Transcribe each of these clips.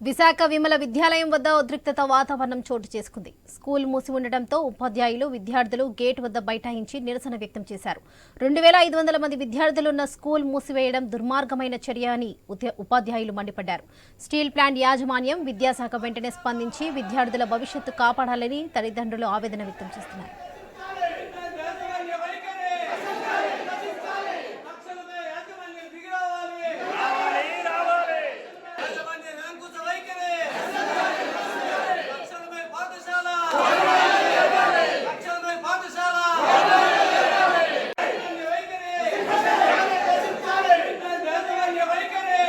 విశాఖ విమల విద్యాలయం వద్ద ఉద్రిక్తత వాతావరణం చోటు చేసుకుంది. స్కూల్ మూసి ఉండటంతో ఉపాధ్యాయులు విద్యార్థులు గేట్ వద్ద బైఠాయించి నిరసన వ్యక్తం చేశారు. రెండు వేల ఐదు వందల మంది విద్యార్థులున్న స్కూల్ మూసివేయడం దుర్మార్గమైన చర్య అని ఉపాధ్యాయులు మండిపడ్డారు. స్టీల్ ప్లాంట్ యాజమాన్యం విద్యాశాఖ వెంటనే స్పందించి విద్యార్థుల భవిష్యత్తు కాపాడాలని తల్లిదండ్రులు ఆవేదన వ్యక్తం చేస్తున్నారు తక్షణమే యాజమాన్యం దిగి రావాలి. యాజమాన్యం నిరంకుశ వైఖరి. తక్షణమే పాఠశాల. తక్షణమే పాఠశాల. యాజమాన్య వైఖరి. యాజమాన్య వైఖరి.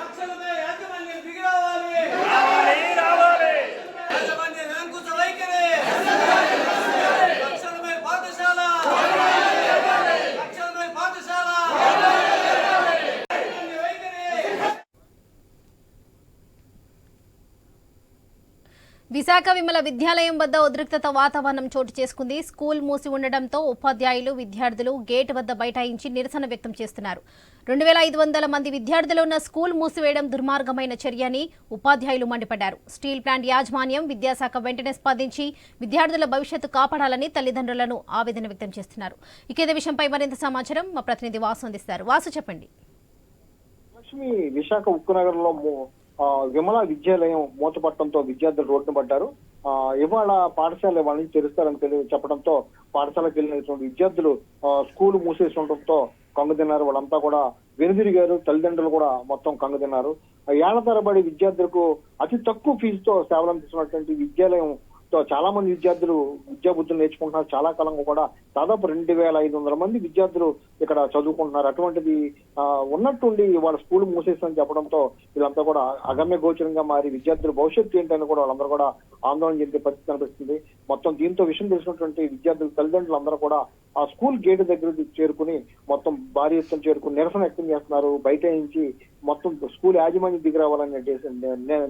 తక్షణమే యాజమాన్యం దిగి రావాలి. యాజమాన్య నిరంకుశ వైఖరి. తక్షణమే పాఠశాల తక్షణమే పాఠశాల విశాఖ విమల విద్యాలయం వద్ద ఉద్రిక్తత వాతావరణం చోటు చేసుకుంది. స్కూల్ మూసి ఉండడంతో ఉపాధ్యాయులు విద్యార్థులు గేట్ వద్ద బైఠాయించి నిరసన వ్యక్తం చేస్తున్నారు. రెండు వేల ఐదు వందల మంది విద్యార్థులు ఉన్న స్కూల్ మూసివేయడం దుర్మార్గమైన చర్య అని ఉపాధ్యాయులు మండిపడ్డారు. స్టీల్ ప్లాంట్ యాజమాన్యం విద్యాశాఖ వెంటనే స్పందించి విద్యార్థుల భవిష్యత్తు కాపాడాలని తల్లిదండ్రులను ఆవేదన వ్యక్తం చేస్తున్నారు. ఇక విషయంపై మరింత సమాచారం మా ప్రతినిధి వాసు అందిస్తారు. వాసు చెప్పండి. లక్ష్మి విశాఖ ఉక్కునగర్లో విమల విద్యాలయం మూతపట్టడంతో విద్యార్థులు రోడ్డున పడ్డారు. ఆ, ఇవాళ పాఠశాల వాళ్ళని నుంచి తెరుస్తారని తెలియ చెప్పడంతో పాఠశాలకు వెళ్ళినటువంటి విద్యార్థులు ఆ, స్కూల్ మూసేసి ఉండటంతో కంగుదిన్నారు వాళ్ళంతా కూడా వెనుదిరిగారు. తల్లిదండ్రులు కూడా మొత్తం కంగు తిన్నారు. ఆ, ఏళ్ళ తరబడి విద్యార్థులకు అతి తక్కువ ఫీజుతో సేవలు అందిస్తున్నటువంటి విద్యాలయం చాలా మంది విద్యార్థులు విద్యా బుద్ధులు నేర్చుకుంటున్నారు. చాలా కాలంగా కూడా దాదాపు రెండు వేల ఐదు వందల మంది విద్యార్థులు ఇక్కడ చదువుకుంటున్నారు. అటువంటిది ఉన్నట్టుండి వాళ్ళ స్కూల్ మూసేస్తుందని చెప్పడంతో వీళ్ళంతా కూడా అగమ్య గోచరంగా మారి విద్యార్థుల భవిష్యత్తు ఏంటని కూడా వాళ్ళందరూ కూడా ఆందోళన చెందే పరిస్థితి కనిపిస్తుంది. మొత్తం దీంతో విషయం తెలిసినటువంటి విద్యార్థుల తల్లిదండ్రులందరూ కూడా ఆ స్కూల్ గేట్ దగ్గర చేరుకుని మొత్తం భారీ ఎత్తున చేరుకుని నిరసన వ్యక్తం చేస్తున్నారు. బయట నుంచి మొత్తం స్కూల్ యాజమాన్యం దిగి రావాలని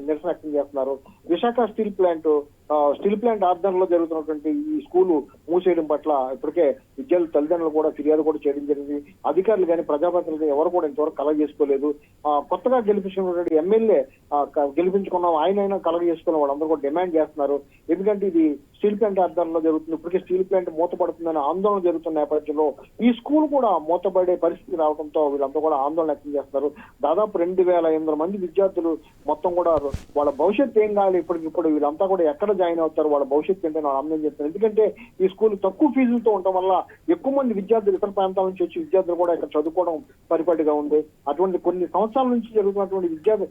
నిరసన వ్యక్తం చేస్తున్నారు. Visakha steel plant steel plant ఆధ్వర్యంలో జరుగుతున్నటువంటి ఈ స్కూలు మూసేయడం పట్ల ఇప్పటికే విద్యార్థుల తల్లిదండ్రులు కూడా ఫిర్యాదు కూడా చేయడం జరిగింది. అధికారులు కానీ ప్రజాప్రతినిధులు ఎవరు కూడా ఇంతవరకు కలగ చేసుకోలేదు. ఆ, కొత్తగా గెలిపించుకున్నటువంటి ఎమ్మెల్యే గెలిపించుకున్నాం ఆయన అయినా కలగ చేసుకున్న వాళ్ళందరూ కూడా డిమాండ్ చేస్తున్నారు. ఎందుకంటే ఇది స్టీల్ ప్లాంట్ ఆధ్వర్యంలో జరుగుతుంది. ఇప్పటికే స్టీల్ ప్లాంట్ మూతపడుతుందని ఆందోళన జరుగుతున్న నేపథ్యంలో ఈ స్కూల్ కూడా మూతపడే పరిస్థితి రావడంతో వీళ్ళంతా కూడా ఆందోళన వ్యక్తం చేస్తున్నారు. దాదాపు రెండు వేల ఎనిమిది మంది విద్యార్థులు మొత్తం కూడా వాళ్ళ భవిష్యత్తు ఏం కావాలి ఇప్పటికిప్పుడు వీళ్ళంతా కూడా ఎక్కడ జాయిన్ అవుతారు వాళ్ళ భవిష్యత్తు ఏంటని వాళ్ళు ఆందోళన చేస్తారు ఎందుకంటే ఈ స్కూల్ తక్కువ ఫీజులతో ఉండటం వల్ల ఎక్కువ మంది విద్యార్థులు ఇతర ప్రాంతాల నుంచి వచ్చి విద్యార్థులు కూడా ఇక్కడ చదువుకోవడం పరిపాటిగా ఉంది. అటువంటి కొన్ని సంవత్సరాల నుంచి జరుగుతున్నటువంటి విద్యార్థి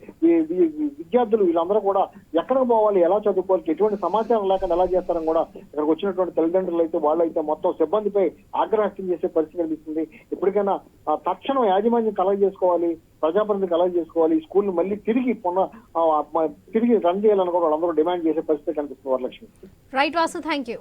విద్యార్థులు వీళ్ళందరూ కూడా ఎక్కడికి పోవాలి ఎలా చదువుకోవాలి ఎటువంటి సమాచారం లేకుండా ఎలా చేస్తారు ప్రకారం కూడా ఇక్కడికి వచ్చినటువంటి తల్లిదండ్రులు అయితే వాళ్ళైతే మొత్తం సిబ్బందిపై ఆగ్రహం వ్యక్తం చేసే పరిస్థితి కనిపిస్తుంది. ఇప్పటికైనా తక్షణం యాజమాన్యం కలగ చేసుకోవాలి ప్రజాప్రతినిధి కలగ చేసుకోవాలి ఈ స్కూల్ మళ్ళీ తిరిగి పునః తిరిగి రన్ చేయాలని కూడా వాళ్ళందరూ డిమాండ్ చేసే పరిస్థితి కనిపిస్తుంది Varalakshmi. Right Vasu thank you